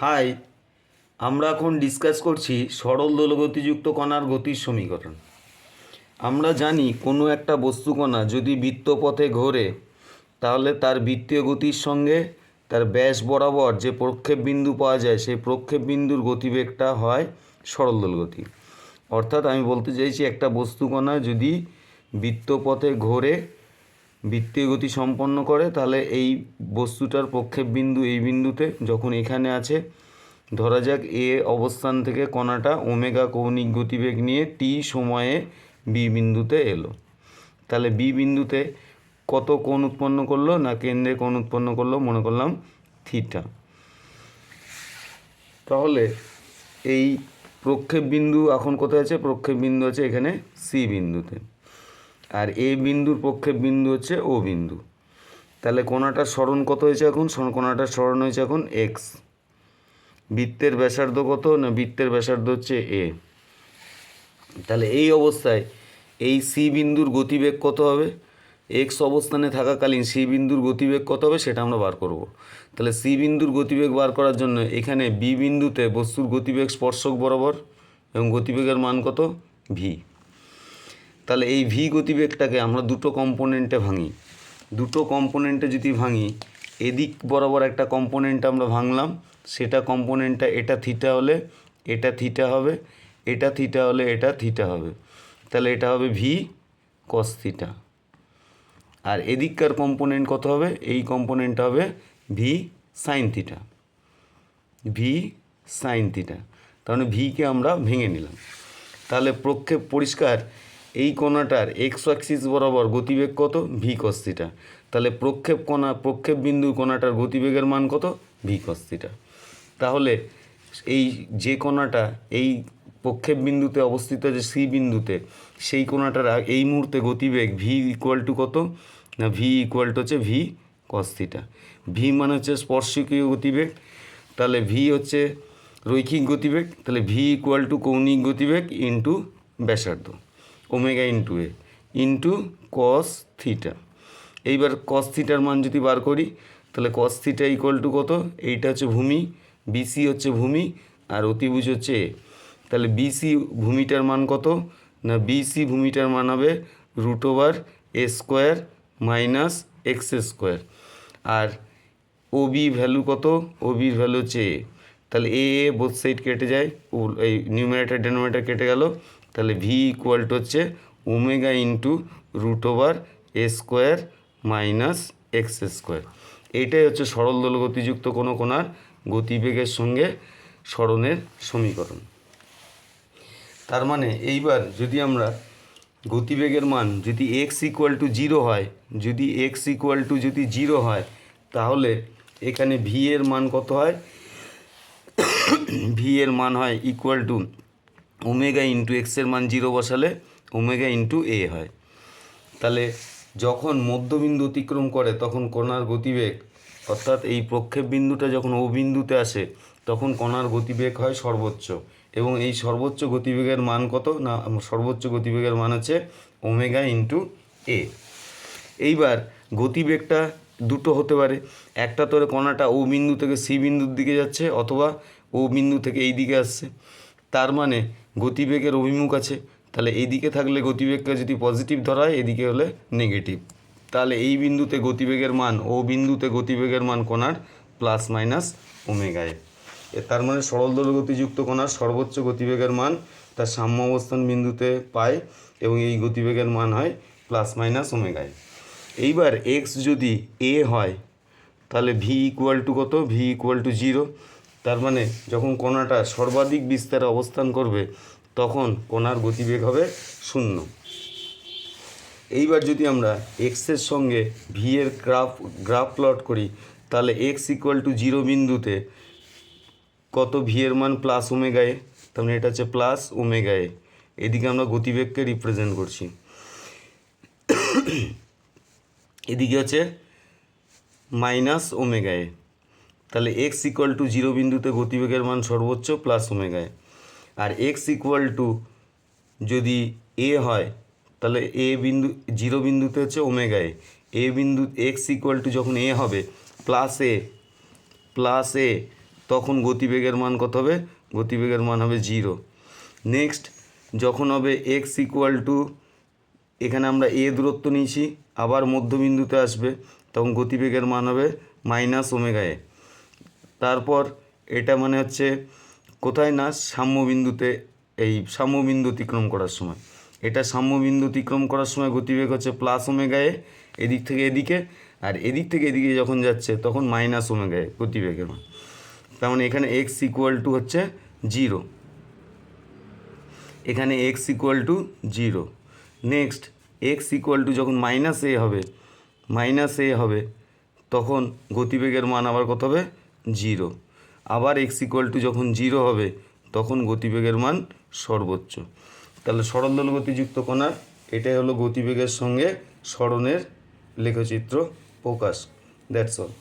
High, আমরা এখন discuss করছি সরল দোলগতিযুক্ত কণার গতির সমীকরণ। আমরা জানি কোনো একটা বস্তু কণা যদি বৃত্তপথে ঘোরে, তাহলে তার বৃত্তীয় গতির সঙ্গে তার ব্যাস বরাবর যে প্রক্ষেপ বিন্দু পাওয়া যায়, সেই প্রক্ষেপ বিন্দুর গতিবেগটা হয় সরল দোলগতি। অর্থাৎ আমি বলতে চাইছি একটা বস্তু কণা যদি বৃত্তপথে ঘোরে বৃত্তীয় গতি সম্পন্ন করে, তাহলে এই বস্তুটার প্রক্ষেপ বিন্দু এই বিন্দুতে যখন এখানে আছে, ধরা যাক এ অবস্থান থেকে কণাটা ওমেগা কৌণিক গতিবেগ নিয়ে টি সময়ে বি বিন্দুতে এলো। তাহলে বি বিন্দুতে কত কোণ উৎপন্ন করল না কেন্দ্রে কোণ উৎপন্ন করল? মনে করলাম থিটা। তাহলে এই প্রক্ষেপ বিন্দু এখন কোথায় আছে? প্রক্ষেপ বিন্দু আছে এখানে সি বিন্দুতে। আর এ বিন্দুর পক্ষে বিন্দু হচ্ছে ও বিন্দু। তাহলে কোণাটার স্মরণ কত হয়েছে এখন? স্মরণ- কোণাটার স্মরণ হয়েছে এখন এক্স বৃত্তের ব্যাসার্ধ কত না বৃত্তের ব্যাসার্ধ হচ্ছে এ তাহলে এই অবস্থায় এই সি বিন্দুর গতিবেগ কত হবে? এক্স অবস্থানে থাকাকালীন সি বিন্দুর গতিবেগ কত হবে সেটা আমরা বার করব। তাহলে সি বিন্দুর গতিবেগ বার করার জন্য এখানে বি বিন্দুতে বস্তুর গতিবেগ স্পর্শক বরাবর এবং গতিবেগের মান কত? ভি তাহলে এই ভি গতিবেগটাকে আমরা দুটো কম্পোনেন্টে ভাঙি। দুটো কম্পোনেন্টে যদি ভাঙি, এদিক বরাবর একটা কম্পোনেন্ট আমরা ভাঙলাম, সেটা কম্পোনেন্টটা এটা থিটা হলে এটা থিটা হবে, এটা থিটা হলে এটা থিটা হবে। তাহলে এটা হবে ভি কস থিটা আর এদিককার কম্পোনেন্ট কত হবে? এই কম্পোনেন্ট হবে v sine theta v sine theta তাহলে ভিকে আমরা ভেঙে নিলাম। তাহলে প্রক্ষেপ পরিষ্কার। এই কোণাটার এক্স অ্যাক্সিস বরাবর গতিবেগ কত? ভি কস্তিটা তাহলে প্রক্ষেপ কোণা, প্রক্ষেপ বিন্দু কোণাটার গতিবেগের মান কত? ভি কস্তিটা তাহলে এই যে কোণাটা এই প্রক্ষেপ বিন্দুতে অবস্থিত যে সি বিন্দুতে, সেই কোণাটার এই মুহূর্তে গতিবেগ ভি ইকুয়াল টু কত? না ভি ইকুয়াল টু হচ্ছে ভি কস থিটা ভি মানে হচ্ছে স্পর্শকীয় গতিবেগ। তাহলে ভি হচ্ছে রৈখিক গতিবেগ। তাহলে ভি ইকুয়াল টু কৌণিক গতিবেগ ইন্টু ব্যাসার্ধ। Omega into a, into cos theta. এইবার কস থিটার মান যদি বার করি, তাহলে কস থিটা ইকুয়াল টু কত? এইটা হচ্ছে ভূমি বিসি হচ্ছে ভূমি, আর অতিভুজ হচ্ছে এ। তাহলে বিসি ভূমিটার মান কত? না বিসি ভূমিটার মান হবে root over a square minus x square R OB value কত? ওবির ভ্যালু হচ্ছে এ। তাহলে এ এ বোথ সাইড কেটে যায় এই নিউমারেটার ডেনোমিনেটার কেটে গেল তাহলে ভি ইকুয়াল টু হচ্ছে omega into root over a square minus x square এইটাই হচ্ছে সরল দোল গতিযুক্ত কোনো কোণার গতিবেগের সঙ্গে স্মরণের সমীকরণ। তার মানে এইবার যদি আমরা গতিবেগের মান যদি এক্স ইকুয়াল টু জিরো হয়, যদি এক্স ইকুয়াল টু যদি জিরো হয়, তাহলে এখানে ভি এর মান কত হয়? ভি এর মান হয় ইকুয়াল টু ওমেগা ইন্টু এক্সের মান জিরো বসালে ওমেগা ইন্টু এ হয়। তাহলে যখন মধ্যবিন্দু অতিক্রম করে, তখন কণার গতিবেগ, অর্থাৎ এই প্রক্ষেপ বিন্দুটা যখন ও বিন্দুতে আসে, তখন কণার গতিবেগ হয় সর্বোচ্চ। এবং এই সর্বোচ্চ গতিবেগের মান কত? না, সর্বোচ্চ গতিবেগের মান হচ্ছে ওমেগা ইন্টু এ। এইবার গতিবেগটা দুটো হতে পারে। একটা তো কণাটা ও বিন্দু থেকে সি বিন্দুর দিকে যাচ্ছে, অথবা ও বিন্দু থেকে এই দিকে আসছে। তার মানে গতিবেগের অভিমুখ আছে, তাহলে এই দিকে থাকলে গতিবেগকে যদি পজিটিভ ধরা হয়, এদিকে হলে নেগেটিভ তাহলে এই বিন্দুতে গতিবেগের মান, ও বিন্দুতে গতিবেগের মান কোণার প্লাস মাইনাস ওমেগায় এ তার মানে সরল গতিযুক্ত কোণার সর্বোচ্চ গতিবেগের মান তার সাম্য অবস্থান বিন্দুতে পায় এবং এই গতিবেগের মান হয় প্লাস মাইনাস ওমেগায় এইবার এক্স যদি এ হয়, তাহলে ভি ইকুয়াল টু কত? ভি ইকুয়াল টু জিরো তার মানে যখন কোণাটা সর্বাধিক বিস্তারে অবস্থান করবে, তখন কোণার গতিবেগ হবে শূন্য। এইবার যদি আমরা এক্সের সঙ্গে ভি এর গ্রাফ গ্রাফ প্লট করি, তাহলে এক্স ইকুয়াল টু জিরো বিন্দুতে কত ভি এর মান প্লাস ওমেগায়ে তার মানে এটা হচ্ছে প্লাস ওমেগায়ে এদিকে আমরা গতিবেগকে রিপ্রেজেন্ট করছি। এদিকে হচ্ছে মাইনাস ওমেগায়ে তাহলে এক্স ইকুয়াল টু জিরো বিন্দুতে গতিবেগের মান সর্বোচ্চ প্লাস ওমেগায়। আর এক্স ইকুয়াল টু যদি এ হয়, তাহলে এ বিন্দু জিরো বিন্দুতে হচ্ছে ওমেগায়। এ বিন্দু এক্স ইকুয়াল টু যখন এ হবে প্লাস এ প্লাস এ তখন গতিবেগের মান কত হবে? গতিবেগের মান হবে জিরো নেক্সট যখন হবে এক্স ইকুয়াল টু এখানে আমরা এ দূরত্ব নিয়েছি, আবার মধ্যবিন্দুতে আসবে, তখন গতিবেগের মান হবে মাইনাস ওমেগা এ তারপর এটা মানে হচ্ছে কোথায় না সাম্যবিন্দুতে এই সাম্যবিন্দু অতিক্রম করার সময়। এটা সাম্যবিন্দু অতিক্রম করার সময় গতিবেগ হচ্ছে প্লাস ওমেগা এ, এদিক থেকে এদিকে, আর এদিক থেকে এদিকে যখন যাচ্ছে তখন মাইনাস ওমেগা এ গতিবেগের মান। তার মানে এখানে এক্স ইকুয়াল টু হচ্ছে জিরো এখানে x equal to zero next x equal to যখন মাইনাস এ হবে মাইনাস এ হবে, তখন গতিবেগের মান আবার কত হবে? জিরো। আবার এক্স ইকুয়াল টু যখন জিরো হবে, তখন গতিবেগের মান সর্বোচ্চ। তাহলে সরল দোল গতিযুক্ত কণার, এটাই হলো গতিবেগের সঙ্গে স্মরণের লেখচিত্র প্রকাশ। That's all